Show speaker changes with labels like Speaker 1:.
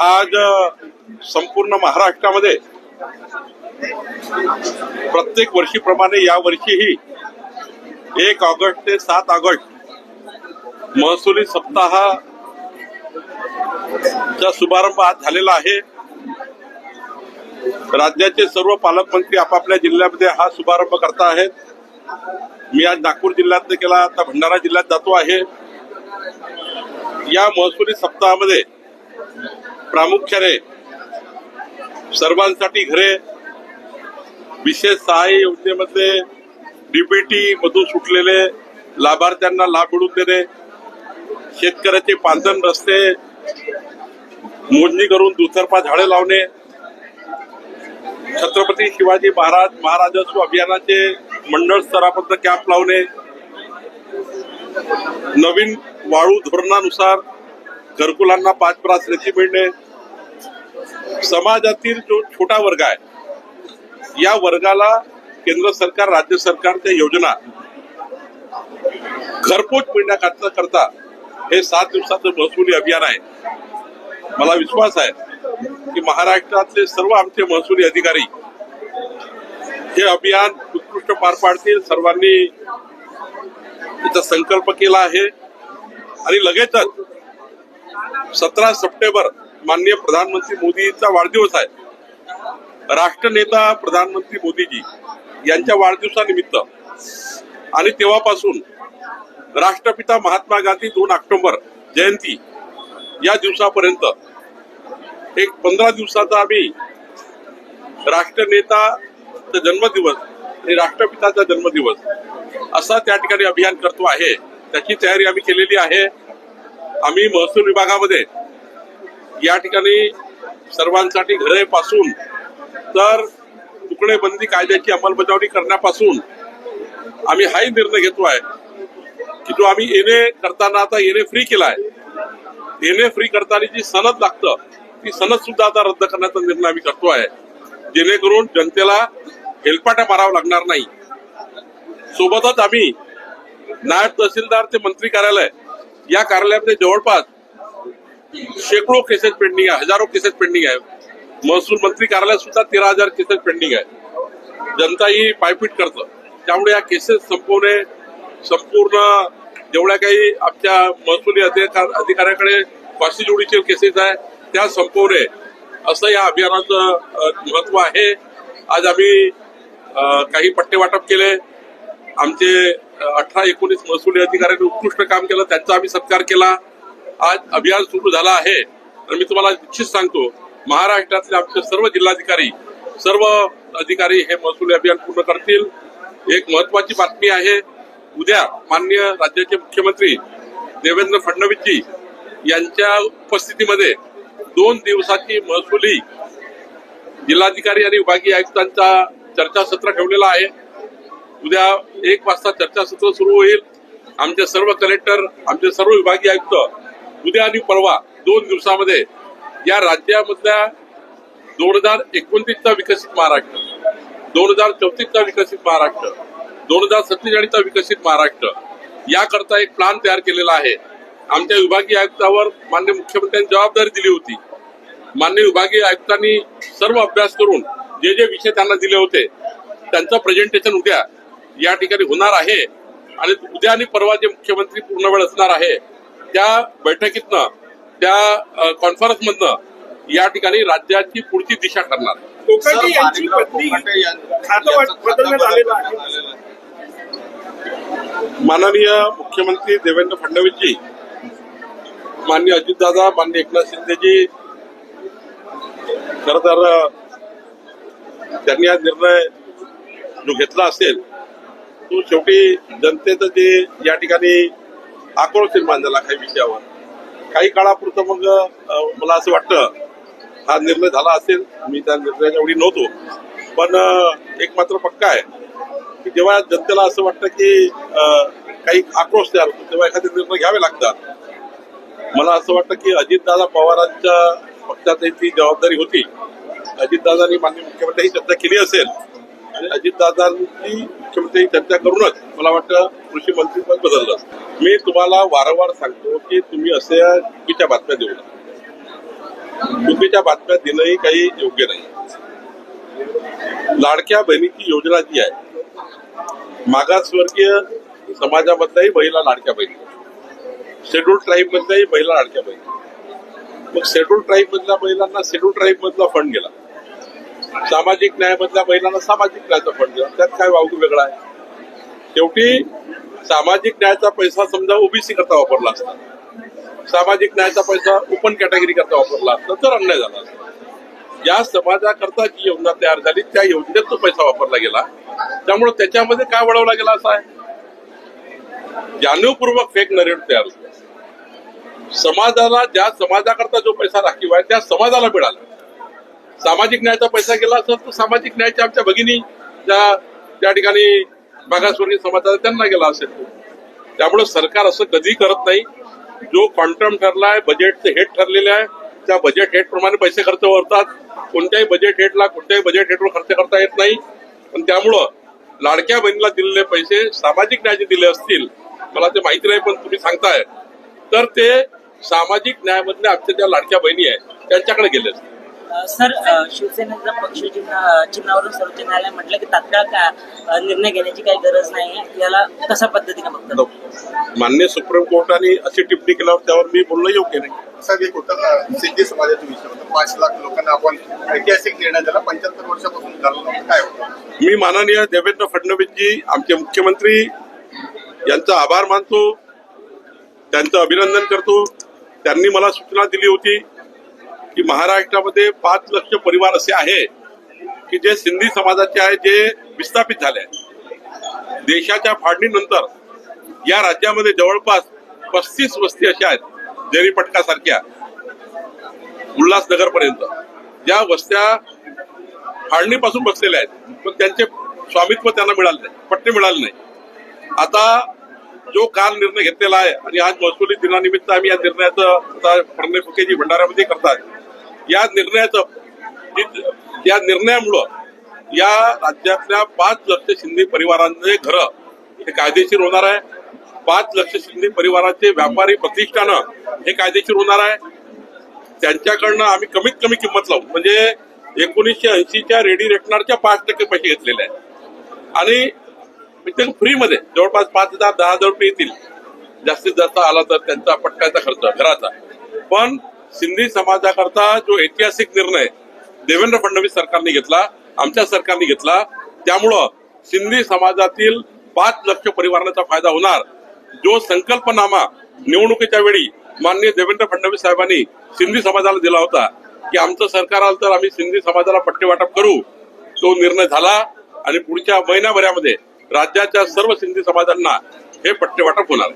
Speaker 1: आज संपूर्ण महाराष्ट्रामध्ये प्रत्येक वर्षीप्रमाणे या वर्षीही एक ऑगस्ट ते सात ऑगस्ट महसुली सप्ताह चा शुभारंभ आज झालेला आहे. राज्याचे सर्व पालकमंत्री आपापल्या जिल्ह्यामध्ये हा शुभारंभ करता आहेत. मी आज नागपूर जिल्ह्यात केला आता भंडारा जिल्ह्यात जातो आहे. या महसुली सप्ताहामध्ये प्रामुख्याने सर्वांसाठी घरे विशेष सहाय्य योजनेमध्ये डीबीटी मधून सुटलेले लाभार्थ्यांना लाभ मिळवून देणे शेतकऱ्याचे पांधन रस्ते मोजणी करून दुतर्फा झाडे लावणे छत्रपती शिवाजी महाराज महाराजस्व अभियानाचे मंडळ स्तरापर्यंत कॅम्प लावणे नवीन वाळू धोरणानुसार घरकुलांना पाच प्रास रेती मिळणे. समाजातील जो छोटा वर्ग आहे या वर्गाला केंद्र सरकार राज्य सरकारच्या योजना घरपोच मिळण्याकरता करता हे सात दिवसाचं महसुली अभियान आहे. मला विश्वास आहे की महाराष्ट्रातले सर्व आमचे महसुली अधिकारी हे अभियान उत्कृष्ट पार पाडतील. सर्वांनी त्याचा संकल्प केला आहे. आणि लगेचच सतरा सप्टेंबर माननीय प्रधानमंत्री मोदींचा वाढदिवस आहे. राष्ट्रनेता प्रधानमंत्री मोदीजी यांच्या वाढदिवसानिमित्त आणि तेव्हापासून राष्ट्रपिता महात्मा गांधी दोन ऑक्टोबर जयंती या दिवसापर्यंत एक पंधरा दिवसाचा आम्ही राष्ट्रनेता जन्मदिवस आणि राष्ट्रपिताचा जन्मदिवस असा त्या ठिकाणी अभियान करतो आहे. त्याची तयारी आम्ही केलेली आहे. आम्ही महसूल विभागामध्ये या ठिकाणी सर्वांसाठी घरे पासून तर तुकडे बंदी कायद्याची अंमलबजावणी करण्यापासून आम्ही हाही निर्णय घेतो आहे की जो आम्ही येणे करताना आता येणे फ्री केलाय. येणे फ्री करताना जी सनद लागतं ती सनद सुद्धा आता रद्द करण्याचा निर्णय आम्ही करतो आहे. जेणेकरून जनतेला हेलपाट्या मारावं लागणार नाही. सोबतच आम्ही नायब तहसीलदार ते मंत्री कार्यालय या कार्यालयामध्ये जवळपास शेकडो केसेस पेंडिंग आहे हजारो केसेस पेंडिंग आहे. महसूल मंत्री कार्यालयात सुद्धा तेरा हजार केसेस पेंडिंग आहे. जनता ही पायपीट करतं. त्यामुळे या केसेस संपवणे संपूर्ण जेवढ्या काही आमच्या महसुली अधिकाऱ्याकडे फाशी जोडीचे केसेस आहे त्या संपवणे. असं या अभियानाचं महत्त्व आहे. आज आम्ही काही पट्टे वाटप केले. आमचे अठरा एकोणीस महसुली अधिकाऱ्यांनी उत्कृष्ट काम केलं त्यांचा आम्ही सत्कार केला. आज अभियान सुरू झालं आहे. तर मी तुम्हाला निश्चित सांगतो महाराष्ट्रातले आमचे सर्व जिल्हाधिकारी सर्व अधिकारी हे महसुली अभियान पूर्ण करतील. एक महत्वाची बातमी आहे उद्या मान्य राज्याचे मुख्यमंत्री देवेंद्र फडणवीसजी यांच्या उपस्थितीमध्ये दोन दिवसाची महसुली जिल्हाधिकारी आणि विभागीय आयुक्तांचा चर्चासत्र ठेवलेला आहे. उद्या एक वाजता चर्चासत्र सुरू होईल. आमचे सर्व कलेक्टर आमचे सर्व विभागीय आयुक्त उद्या आणि परवा दोन दिवसामध्ये या राज्यामधल्या दोन हजार एकोणतीसचा विकसित महाराष्ट्र दोन हजार चौतीसचा विकसित महाराष्ट्र दोन हजार सत्तेचाळीसचा विकसित महाराष्ट्र याकरता एक प्लान तयार केलेला आहे. आमच्या विभागीय आयुक्तावर मान्य मुख्यमंत्र्यांनी जबाबदारी दिली होती. मान्य विभागीय आयुक्तांनी सर्व अभ्यास करून जे जे विषय त्यांना दिले होते त्यांचं प्रेझेंटेशन उद्या या ठिकाणी होणार आहे. आणि उद्या आणि परवा जे मुख्यमंत्री पूर्ण वेळ असणार आहे त्या बैठकीतनं त्या कॉन्फरन्स मधनं या ठिकाणी राज्याची पुढची दिशा ठरणार.
Speaker 2: कोकाटे यांची पत्नी खातं वाट- बदलण्यात आलेलं आहे.
Speaker 1: माननीय मुख्यमंत्री देवेंद्र फडणवीसजी मान्य अजितदादा मान्य एकनाथ शिंदेजी खर तर त्यांनी हा निर्णय जो घेतला असेल तो शेवटी जनतेचं जे या ठिकाणी आक्रोश निर्माण झाला काही विषयावर काही काळापुरतं मग मला असं वाटतं हा निर्णय झाला असेल मी त्या निर्णयाच्या एवढी नव्हतो पण एक मात्र पक्का आहे की जेव्हा जनतेला असं वाटतं की काही आक्रोश तयार होतो तेव्हा एखादे निर्णय घ्यावे लागतात. मला असं वाटतं की अजितदादा पवारांच्या पक्षात ती जबाबदारी होती. अजितदादांनी माननीय मुख्यमंत्री चर्चा केली असेल. आणि अजितदादांची मुख्यमंत्री चर्चा करूनच मला वाटतं कृषी मंत्री पण बदललं मी तुम्हाला वारंवार सांगतो की तुम्ही असे चुकीच्या बातम्या देऊ नका. चुकीच्या बातम्या देणंही काही योग्य नाही. लाडक्या बहिणीची योजना जी आहे मागासवर्गीय समाजामधल्याही महिला लाडक्या बहिणी शेड्यूल ट्राईब मधल्याही महिला लाडक्या बहिणी. मग शेड्यूल ट्राईब मधल्या महिलांना शेड्यूल ट्राईब मधला फंड गेला. सामाजिक न्याय मधल्या महिलांना सामाजिक न्यायाचा फंड दिला त्यात काय वावगं वेगळा आहे? शेवटी सामाजिक न्यायाचा पैसा समजा ओबीसी करता वापरला असता. सामाजिक न्यायाचा पैसा ओपन कॅटेगरी करता वापरला असता तर अन्याय झाला असता. या समाजाकरता जी योजना तयार झाली त्या योजनेत तो पैसा वापरला गेला. त्यामुळे त्याच्यामध्ये काय वळवला गेला असा आहे? जाणीवपूर्वक फेक नरेट तयार झाला. समाजाला ज्या समाजाकरता जो पैसा राखीव आहे त्या समाजाला मिळाला. सामाजिक न्यायाचा पैसा गेला असेल तर सामाजिक न्यायाच्या आमच्या भगिनी ज्या त्या ठिकाणी मागासवर्गीय समाजाचा त्यांना गेला असेल तो. त्यामुळे सरकार असं कधी करत नाही. जो क्वांटम ठरलाय बजेटचे हेट ठरलेले आहे त्या बजेट हेट प्रमाणे पैसे खर्च करतात कोणत्याही बजेट हेटला कोणत्याही बजेट हेटवर खर्च करता येत नाही. पण त्यामुळं लाडक्या बहिणीला दिलेले पैसे सामाजिक न्यायाचे दिले असतील मला ते माहिती नाही पण तुम्ही सांगताय. तर ते सामाजिक न्यायामधल्या आमच्या ज्या लाडक्या बहिणी आहेत त्यांच्याकडे गेले असतील.
Speaker 3: सर शिवसेनेचं पक्ष चिन्ह चिन्हावरून सर्वोच्च न्यायालय म्हटलं की तात्काळ का निर्णय घेण्याची काही गरज नाही याला कशा पद्धतीने बघतात
Speaker 1: मान्य सुप्रीम कोर्टाने अशी टिप्पणी केल्यावर त्यावर मी बोलणं योग्य नाही.
Speaker 2: साहेब एक होतं सिंधी समाजाचा विषय होता. पाच लाख लोकांना आपण ऐतिहासिक निर्णय दिला. पंच्याहत्तर वर्षापासून झालं नव्हतं. काय होतं?
Speaker 1: मी माननीय देवेंद्र फडणवीसजी आमचे मुख्यमंत्री यांचा आभार मानतो. त्यांचं अभिनंदन करतो. त्यांनी मला सूचना दिली होती. की महाराष्ट्रामध्ये पाच लक्ष परिवार असे आहे की जे सिंधी समाजाचे आहे जे विस्थापित झाले आहेत. देशाच्या फाडणीनंतर या राज्यामध्ये जवळपास पस्तीस वस्ती अशा आहेत जेरीपटका सारख्या उल्हासनगर पर्यंत ज्या वस्त्या फाळणीपासून बसलेल्या आहेत पण त्यांचे स्वामित्व त्यांना मिळालं नाही पट्टे मिळाले नाही. आता जो काल निर्णय घेतलेला आहे आणि आज महसुली दिनानिमित्त आम्ही या निर्णयाचं आता फडणवीस फुकेजी भंडाऱ्यामध्ये करतात या निर्णयाचं या निर्णयामुळं या राज्यातल्या पाच लक्ष सिंधी परिवारांचे घरं हे कायदेशीर होणार आहे. पाच लक्ष सिंधी परिवाराचे व्यापारी प्रतिष्ठानं हे कायदेशीर होणार आहे. त्यांच्याकडनं आम्ही कमीत कमी किंमत लावू. म्हणजे एकोणीसशे ऐंशीच्या रेडी रेटनारच्या पाच टक्के पैसे घेतलेले आहेत. आणि ते फ्रीमध्ये जवळपास पाच हजार दहा हजार रुपये येतील. जास्तीत जास्त आला तर त्यांचा पटकायचा खर्च घराचा. पण सिंधी समाजाकरता जो ऐतिहासिक निर्णय देवेंद्र फडणवीस सरकारने घेतला आमच्या सरकारने घेतला त्यामुळं सिंधी समाजातील पाच लक्ष परिवारांचा फायदा होणार. जो संकल्पनामा निवडणुकीच्या वेळी माननीय देवेंद्र फडणवीस साहेबांनी सिंधी समाजाला दिला होता की आमचं सरकार आलं तर आम्ही सिंधी समाजाला पट्टे वाटप करू तो निर्णय झाला आणि पुढच्या महिन्याभरामध्ये राज्याच्या सर्व सिंधी समाजांना हे पट्टे वाटप होणार.